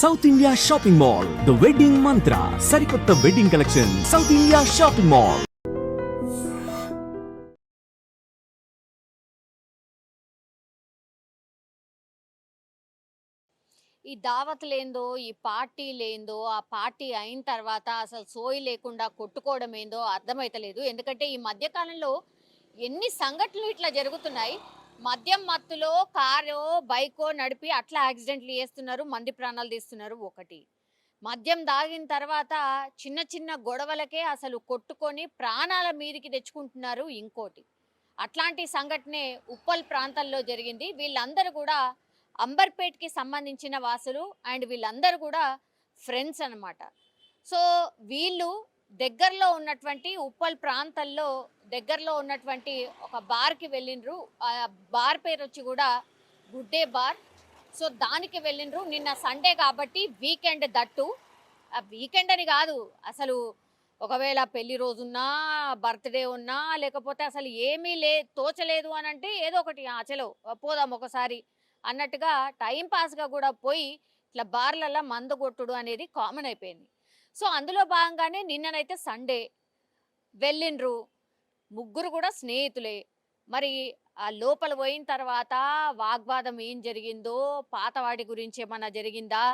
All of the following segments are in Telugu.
South India shopping mall the wedding మంత్ర సరికొత్త wedding collection south India shopping mall ఈ దావత్ లేందో ఈ పార్టీ లేందో ఆ పార్టీ అయిన తర్వాత అసలు సోయి లేకుండా కొట్టుకోవడం ఏందో అర్థమైతలేదు. ఎందుకంటే ఈ మధ్యకాలంలో ఎన్ని సంఘటనలు ఇట్లా జరుగుతున్నాయి. మద్యం మత్తులో కారో బైకో నడిపి అట్లా యాక్సిడెంట్లు చేస్తున్నారు మంది ప్రాణాలు తీస్తున్నారు ఒకటి. మద్యం దాగిన తర్వాత చిన్న చిన్న గొడవలకే అసలు కొట్టుకొని ప్రాణాల మీదికి తెచ్చుకుంటున్నారు ఇంకోటి. అట్లాంటి సంఘటనే ఉప్పల్ ప్రాంతంలో జరిగింది. వీళ్ళందరూ కూడా అంబర్పేట్కి సంబంధించిన వాసులు అండ్ వీళ్ళందరూ కూడా ఫ్రెండ్స్ అన్నమాట. సో వీళ్ళు దగ్గరలో ఉన్నటువంటి ఉప్పల్ ప్రాంతాల్లో దగ్గరలో ఉన్నటువంటి ఒక బార్కి వెళ్ళిండ్రు. ఆ బార్ పేరు వచ్చి కూడా గుడ్డే బార్. సో దానికి వెళ్ళిండ్రు. నిన్న సండే కాబట్టి వీకెండ్ దట్టు. వీకెండ్ అని కాదు. అసలు ఒకవేళ పెళ్ళి రోజున్నా బర్త్డే ఉన్నా లేకపోతే అసలు ఏమీ లే తోచలేదు అని అంటే ఏదో ఒకటి ఆచలో పోదాం ఒకసారి అన్నట్టుగా టైంపాస్గా కూడా పోయి ఇట్లా బార్లలో మందు కొట్టుడు అనేది కామన్ అయిపోయింది. సో అందులో భాగంగానే నిన్ననైతే సండే వెళ్ళిండ్రు. ముగ్గురు కూడా స్నేహితులే. మరి ఆ లోపల పోయిన తర్వాత వాగ్వాదం ఏం జరిగిందో పాత వాటి గురించి ఏమన్నా జరిగిందా?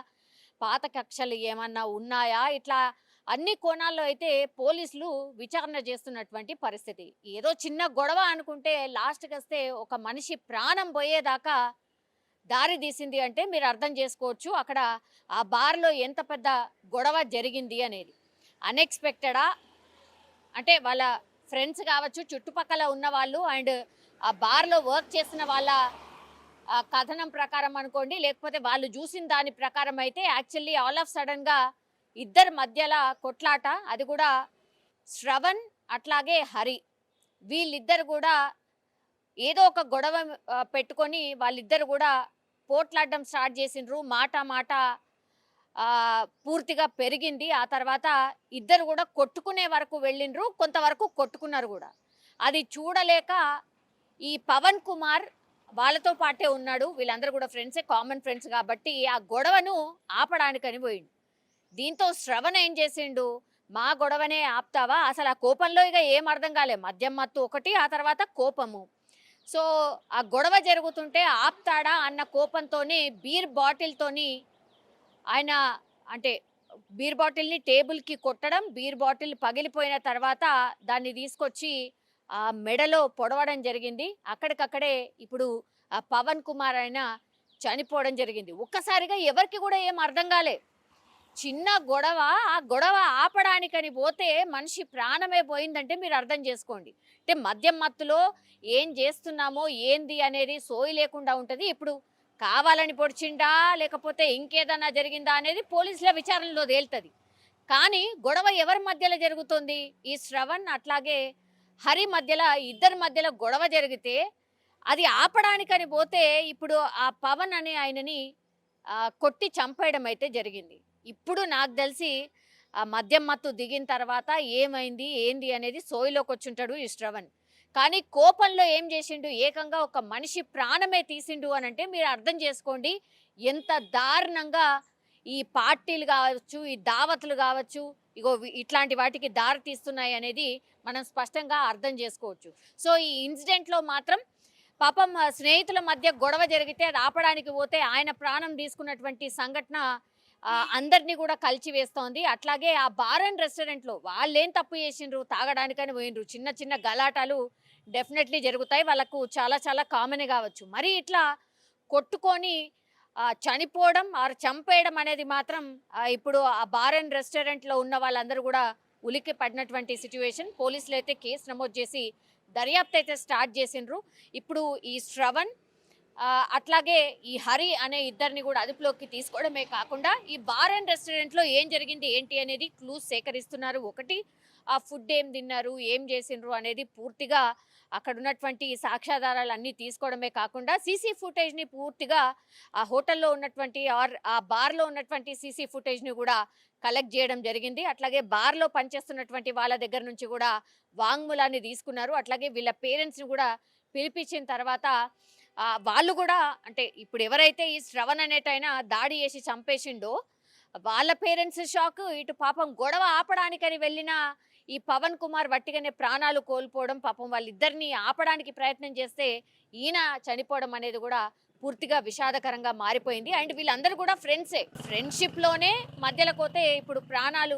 పాత కక్షలు ఏమన్నా ఉన్నాయా? ఇట్లా అన్ని కోణాల్లో అయితే పోలీసులు విచారణ చేస్తున్నటువంటి పరిస్థితి. ఏదో చిన్న గొడవ అనుకుంటే లాస్ట్కి వస్తే ఒక మనిషి ప్రాణం పోయేదాకా దారి తీసింది అంటే మీరు అర్థం చేసుకోవచ్చు అక్కడ ఆ బార్లో ఎంత పెద్ద గొడవ జరిగింది అనేది. అన్ఎక్స్పెక్టెడా అంటే వాళ్ళ ఫ్రెండ్స్ కావచ్చు చుట్టుపక్కల ఉన్న వాళ్ళు అండ్ ఆ బార్లో వర్క్ చేసిన వాళ్ళ ఆ కథనం ప్రకారం అనుకోండి లేకపోతే వాళ్ళు చూసిన దాని ప్రకారం అయితే యాక్చువల్లీ ఆల్ ఆఫ్ సడన్గా ఇద్దరి మధ్యలో కొట్లాట అది కూడా శ్రవణ్ అట్లాగే హరి. వీళ్ళిద్దరు కూడా ఏదో ఒక గొడవ పెట్టుకొని వాళ్ళిద్దరు కూడా పోట్లాడడం స్టార్ట్ చేసిండ్రు. మాట మాట పూర్తిగా పెరిగింది. ఆ తర్వాత ఇద్దరు కూడా కొట్టుకునే వరకు వెళ్ళిండ్రు. కొంతవరకు కొట్టుకున్నారు కూడా. అది చూడలేక ఈ పవన్ కుమార్ వాళ్ళతో పాటే ఉన్నాడు. వీళ్ళందరూ కూడా ఫ్రెండ్సే కామన్ ఫ్రెండ్స్ కాబట్టి ఆ గొడవను ఆపడానికని పోయిండు. దీంతో శ్రవణ ఏం చేసిండు? మా గొడవనే ఆపుతావా? అసలు ఆ కోపంలో ఇక ఏం అర్థం కాలే. మద్యం మత్తు ఒకటి ఆ తర్వాత కోపము. సో ఆ గొడవ జరుగుతుంటే ఆపుతాడా అన్న కోపంతోనే బీర్ బాటిల్తోని ఆయన అంటే బీర్ బాటిల్ని టేబుల్కి కొట్టడం బీర్ బాటిల్ పగిలిపోయిన తర్వాత దాన్ని తీసుకొచ్చి ఆ మెడలో పొడవడం జరిగింది. అక్కడికక్కడే ఇప్పుడు ఆ పవన్ కుమార్ ఆయన చనిపోవడం జరిగింది. ఒక్కసారిగా ఎవరికి కూడా ఏం అర్థం కాలే. చిన్న గొడవ ఆ గొడవ ఆపడానికని పోతే మనిషి ప్రాణమే పోయిందంటే మీరు అర్థం చేసుకోండి. అంటే మద్యం మత్తులో ఏం చేస్తున్నామో ఏంది అనేది సోయి లేకుండా ఉంటుంది. ఇప్పుడు కావాలని పొడిచిండా లేకపోతే ఇంకేదన్నా జరిగిందా అనేది పోలీసుల విచారణలో తేలుతుంది. కానీ గొడవ ఎవరి మధ్యలో జరుగుతుంది? ఈ శ్రవణ్ అట్లాగే హరి మధ్యలో ఇద్దరి మధ్యలో గొడవ జరిగితే అది ఆపడానికని పోతే ఇప్పుడు ఆ పవన్ అనే ఆయనని కొట్టి చంపేయడం అయితే జరిగింది. ఇప్పుడు నాకు తెలిసి మద్యం మత్తు దిగిన తర్వాత ఏమైంది ఏంది అనేది సోయిలోకి వచ్చుంటాడు ఈ శ్రవణ్. కానీ కోపంలో ఏం చేసిండు? ఏకంగా ఒక మనిషి ప్రాణమే తీసిండు అని అంటే మీరు అర్థం చేసుకోండి. ఎంత దారుణంగా ఈ పార్టీలు కావచ్చు ఈ దావతులు కావచ్చు ఇగో ఇట్లాంటి వాటికి దారి తీస్తున్నాయి అనేది మనం స్పష్టంగా అర్థం చేసుకోవచ్చు. సో ఈ ఇన్సిడెంట్లో మాత్రం పాపం స్నేహితుల మధ్య గొడవ జరిగితే అది ఆపడానికి పోతే ఆయన ప్రాణం తీసుకున్నటువంటి సంఘటన అందరినీ కూడా కలిచి వేస్తోంది అట్లాగే ఆ బార్ అండ్ రెస్టారెంట్లో వాళ్ళేం తప్పు చేసిండ్రు? తాగడానికని పోయిండ్రు. చిన్న చిన్న గలాటాలు డెఫినెట్లీ జరుగుతాయి. వాళ్ళకు చాలా చాలా కామన్ కావచ్చు. మరి ఇట్లా కొట్టుకొని చనిపోవడం ఆరు చంపేయడం అనేది మాత్రం ఇప్పుడు ఆ బార్ అండ్ రెస్టారెంట్లో ఉన్న వాళ్ళందరూ కూడా ఉలిక్కి పడినటువంటి సిచ్యువేషన్ పోలీసులు అయితే కేసు నమోదు చేసి దర్యాప్తు అయితే స్టార్ట్ చేసిండ్రు. ఇప్పుడు ఈ శ్రవణ్ అట్లాగే ఈ హరి అనే ఇద్దరిని కూడా అదుపులోకి తీసుకోవడమే కాకుండా ఈ బార్ అండ్ రెస్టారెంట్లో ఏం జరిగింది ఏంటి అనేది క్లూస్ సేకరిస్తున్నారు. ఒకటి ఆ ఫుడ్ ఏం తిన్నారు ఏం చేసిండ్రు అనేది పూర్తిగా అక్కడ ఉన్నటువంటి సాక్ష్యాధారాలు అన్నీ తీసుకోవడమే కాకుండా సీసీ ఫుటేజ్ని పూర్తిగా ఆ హోటల్లో ఉన్నటువంటి ఆర్ ఆ బార్లో ఉన్నటువంటి సీసీ ఫుటేజ్ని కూడా కలెక్ట్ చేయడం జరిగింది. అట్లాగే బార్లో పనిచేస్తున్నటువంటి వాళ్ళ దగ్గర నుంచి కూడా వాంగ్మూలాన్ని తీసుకున్నారు. అట్లాగే వీళ్ళ పేరెంట్స్ని కూడా పిలిపించిన తర్వాత వాళ్ళు కూడా అంటే ఇప్పుడు ఎవరైతే ఈ శ్రవణ్ అనేటైనా దాడి చేసి చంపేసిండో వాళ్ళ పేరెంట్స్ షాక్. ఇటు పాపం గొడవ ఆపడానికని వెళ్ళిన ఈ పవన్ కుమార్ వట్టిగానే ప్రాణాలు కోల్పోవడం పాపం వాళ్ళిద్దరిని ఆపడానికి ప్రయత్నం చేస్తే ఈయన చనిపోవడం అనేది కూడా పూర్తిగా విషాదకరంగా మారిపోయింది. అండ్ వీళ్ళందరూ కూడా ఫ్రెండ్సే. ఫ్రెండ్షిప్లోనే మధ్యలో పోతే ఇప్పుడు ప్రాణాలు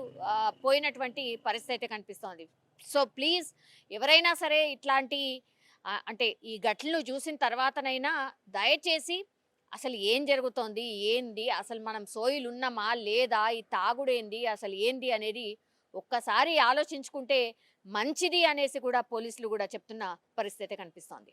పోయినటువంటి పరిస్థితి అయితే కనిపిస్తోంది. సో ప్లీజ్ ఎవరైనా సరే ఇట్లాంటి అంటే ఈ ఘటనలు చూసిన తర్వాతనైనా దయచేసి అసలు ఏం జరుగుతోంది? ఏంది? అసలు మనం సోయిలు ఉన్నామా లేదా? ఈ తాగుడేంది? అసలు ఏంది? అనేది ఒక్కసారి ఆలోచించుకుంటే మంచిది అనేసి కూడా పోలీసులు కూడా చెప్తున్న పరిస్థితి కనిపిస్తోంది.